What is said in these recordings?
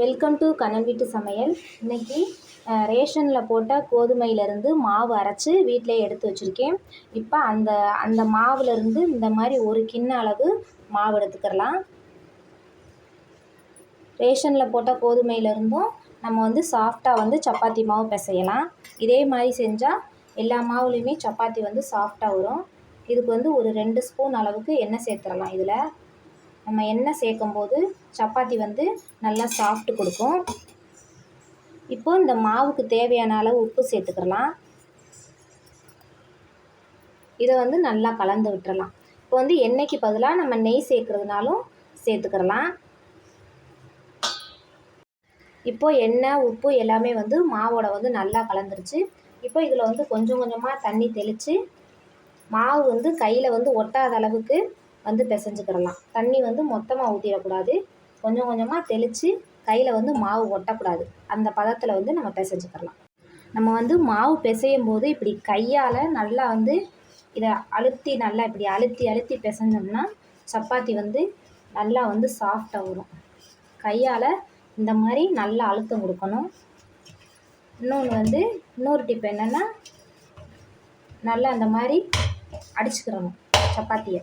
Welcome to Kannan வீட்டு சமையல் இன்னைக்கு ரேஷனில் போட்ட கோதுமையிலேருந்து மாவு அரைச்சி வீட்டிலே எடுத்து வச்சுருக்கேன். இப்போ அந்த அந்த மாவுலேருந்து இந்த மாதிரி ஒரு கிண்ண அளவு மாவு எடுத்துக்கிடலாம் ரேஷனில் போட்ட கோதுமையிலேருந்தும் நம்ம வந்து சாஃப்டாக வந்து சப்பாத்தி மாவு பிசையலாம். இதே மாதிரி செஞ்சால் எல்லா மாவுலேயுமே சப்பாத்தி வந்து சாஃப்டாக வரும். இதுக்கு வந்து ஒரு ரெண்டு ஸ்பூன் அளவுக்கு எண்ணெய் சேர்த்துடலாம் இதில். நம்ம எண்ணெய் சேர்க்கும் போது சப்பாத்தி வந்து நல்லா சாஃப்ட் கொடுக்கும். இப்போ இந்த மாவுக்கு தேவையான அளவு உப்பு சேர்த்துக்கிடலாம் இதை வந்து நல்லா கலந்து விட்டுறலாம். இப்போ வந்து எண்ணெய்க்கு பதிலாக நம்ம நெய் சேர்க்குறதுனாலும் சேர்த்துக்கிடலாம் இப்போ எண்ணெய் உப்பு எல்லாமே வந்து மாவோட வந்து நல்லா கலந்துருச்சு. இப்போ இதில் வந்து கொஞ்சம் கொஞ்சமாக தண்ணி தெளித்து மாவு வந்து கையில் வந்து ஒட்டாத அளவுக்கு வந்து பிசைஞ்சுக்கிடலாம். தண்ணி வந்து மொத்தமாக ஊற்றிடக்கூடாது கொஞ்சம் கொஞ்சமாக தெளித்து கையில் வந்து மாவு ஒட்டக்கூடாது. அந்த பதத்தில் வந்து நம்ம பிசைஞ்சுக்கிடலாம். நம்ம வந்து மாவு பிசையும் போது இப்படி கையால் நல்லா வந்து இதை அழுத்தி நல்லா இப்படி அழுத்தி அழுத்தி பிசைஞ்சோம்னா சப்பாத்தி வந்து நல்லா வந்து சாஃப்டாக வரும். கையால் இந்த மாதிரி நல்லா அழுத்தம் கொடுக்கணும். இன்னொன்று வந்து இன்னொரு டிப் என்னென்னா நல்லா அந்த மாதிரி அடிச்சுக்கிறணும் சப்பாத்தியை.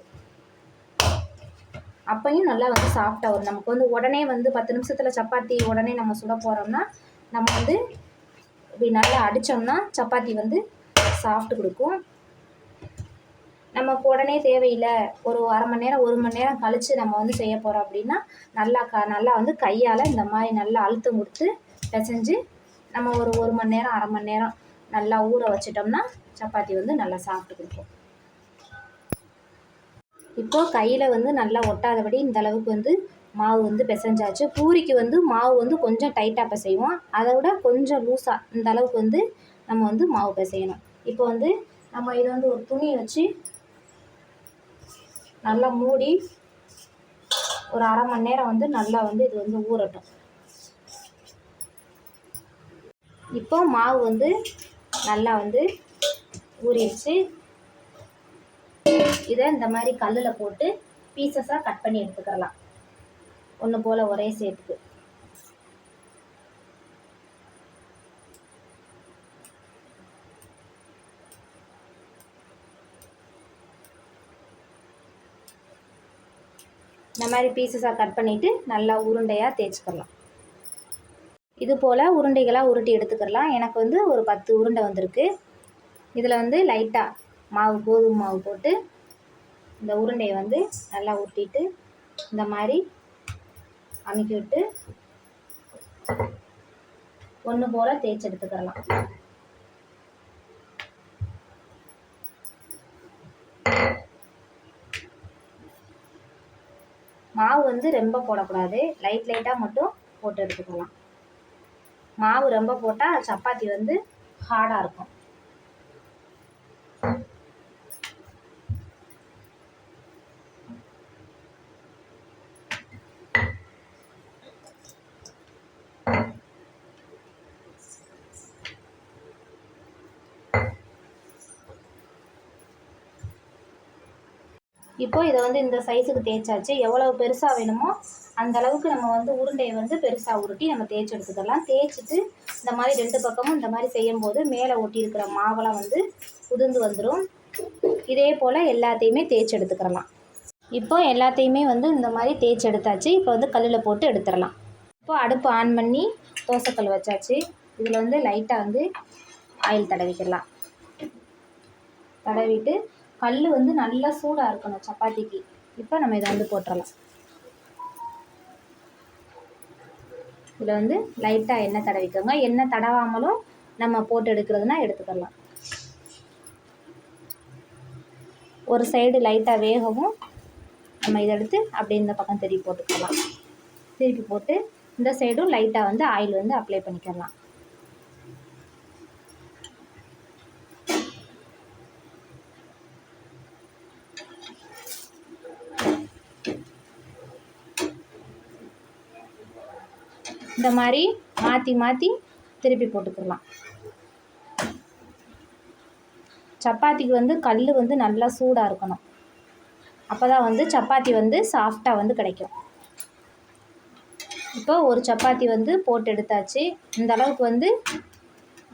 அப்பையும் நல்லா வந்து சாஃப்டாக வரும். நமக்கு வந்து உடனே வந்து பத்து நிமிஷத்தில் சப்பாத்தி உடனே நம்ம சுட போகிறோம்னா நம்ம வந்து இப்படி நல்லா அடித்தோம்னா சப்பாத்தி வந்து சாஃப்ட் கொடுக்கும். நமக்கு உடனே தேவையில்லை. ஒரு அரை மணி நேரம் ஒரு மணி நேரம் கழித்து நம்ம வந்து செய்ய போகிறோம் அப்படின்னா நல்லா க நல்லா வந்து கையால் இந்த மாதிரி நல்லா அழுத்தம் கொடுத்து பிசைஞ்சு நம்ம ஒரு ஒரு மணி நேரம் அரை மணி நேரம் நல்லா ஊற வச்சிட்டோம்னா சப்பாத்தி வந்து நல்லா சாப்பிட்டு கொடுக்கும். இப்போது கையில் வந்து நல்லா ஒட்டாதபடி இந்த அளவுக்கு வந்து மாவு வந்து பிசைஞ்சாச்சு. பூரிக்கு வந்து மாவு வந்து கொஞ்சம் டைட்டாக பிசைவோம். அதை விட கொஞ்சம் லூஸாக இந்த அளவுக்கு வந்து நம்ம வந்து மாவு பிசையணும். இப்போ வந்து நம்ம இதை வந்து ஒரு துணியை வச்சு நல்லா மூடி ஒரு அரை மணி நேரம் வந்து நல்லா வந்து இது வந்து ஊறட்டும். இப்போ மாவு வந்து நல்லா வந்து ஊறிடுச்சு. இதை இந்த மாதிரி கல்லில் போட்டு பீசஸாக கட் பண்ணி எடுத்துக்கிறலாம். ஒன்று போல் ஒரே சேர்த்துக்கு இந்த மாதிரி பீசஸாக கட் பண்ணிவிட்டு நல்லா உருண்டையாக தேய்ச்சிக்கிறலாம். இது போல் உருண்டைகளாக உருட்டி எடுத்துக்கிறலாம். எனக்கு வந்து ஒரு பத்து உருண்டை வந்திருக்கு. இதில் வந்து லைட்டாக மாவு கோதுமை மாவு போட்டு இந்த உருண்டையை வந்து நல்லா உருட்டிட்டு இந்த மாதிரி அமுக்கி விட்டு ஒன்று போல் தேய்ச்சி எடுத்துக்கிறலாம் மாவு வந்து ரொம்ப போடக்கூடாது. லைட் லைட்டாக மட்டும் போட்டு எடுத்துக்கலாம். மாவு ரொம்ப போட்டால் சப்பாத்தி வந்து ஹார்டாக இருக்கும். இப்போ இதை வந்து இந்த சைஸுக்கு தேய்ச்சாச்சு. எவ்வளோ பெருசாக வேணுமோ அந்த அளவுக்கு நம்ம வந்து உருண்டையை வந்து பெருசாக உருட்டி நம்ம தேய்ச்சி எடுத்துக்கலாம். தேய்ச்சிட்டு இந்த மாதிரி ரெண்டு பக்கமும் இந்த மாதிரி செய்யும்போது மேலே ஒட்டி இருக்கிற மாவெல்லாம் வந்து உதிர்ந்து வந்துடும் இதே போல் எல்லாத்தையுமே தேய்ச்சி எடுத்துக்கிறலாம் இப்போ எல்லாத்தையுமே வந்து இந்த மாதிரி தேய்ச்சி எடுத்தாச்சு. இப்போ வந்து கல்லில் போட்டு எடுத்துடலாம். இப்போ அடுப்பு ஆன் பண்ணி தோசைக்கல் வச்சாச்சு. இதில் வந்து லைட்டாக வந்து ஆயில் தடவிக்கலாம். தடவிட்டு கல் வந்து நல்லா சூடாக இருக்கணும் சப்பாத்திக்கு. இப்போ நம்ம இதை வந்து போட்டுடலாம் இதில் வந்து லைட்டாக எண்ணெய் தடவிக்கோங்க. எண்ணெய் தடவாமலும் நம்ம போட்டு எடுக்கிறதுனா எடுத்துக்கலாம். ஒரு சைடு லைட்டாக வேகவும் நம்ம இதை எடுத்து அப்படியே இந்த பக்கம் திருப்பி போட்டுக்கலாம். திருப்பி போட்டு இந்த சைடும் லைட்டாக வந்து ஆயில் வந்து அப்ளை பண்ணிக்கலாம். இந்த மாதிரி மாற்றி மாற்றி திருப்பி போட்டுக்கலாம். சப்பாத்திக்கு வந்து கல் வந்து நல்லா சூடாக இருக்கணும். அப்போ தான் வந்து சப்பாத்தி வந்து சாஃப்டாக வந்து கிடைக்கும். இப்போ ஒரு சப்பாத்தி வந்து போட்டு எடுத்தாச்சு. இந்த அளவுக்கு வந்து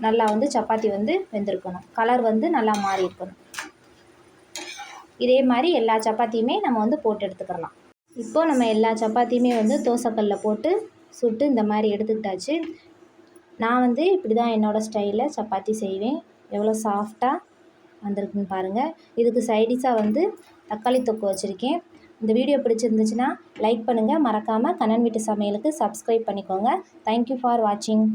நல்லா வந்து சப்பாத்தி வந்து வெந்திருக்கணும். கலர் வந்து நல்லா மாறி இருக்கணும். இதே மாதிரி எல்லா சப்பாத்தியுமே நம்ம வந்து போட்டு எடுத்துக்கிறலாம் இப்போது நம்ம எல்லா சப்பாத்தியுமே வந்து தோசைக்கல்லில் போட்டு சுட்டு இந்த மாதிரி எடுத்துக்கிட்டாச்சு. நான் வந்து இப்படி தான் என்னோடய ஸ்டைலில் சப்பாத்தி செய்வேன். எவ்வளோ சாஃப்டாக வந்திருக்குன்னு பாருங்கள் இதுக்கு சைடிஷாக வந்து தக்காளி தொக்கு வச்சுருக்கேன். இந்த வீடியோ பிடிச்சிருந்துச்சுன்னா லைக் பண்ணுங்கள் மறக்காமல் கண்ணன் வீட்டு சமையலுக்கு சப்ஸ்கிரைப் பண்ணிக்கோங்க. தேங்க்யூ ஃபார் வாட்சிங்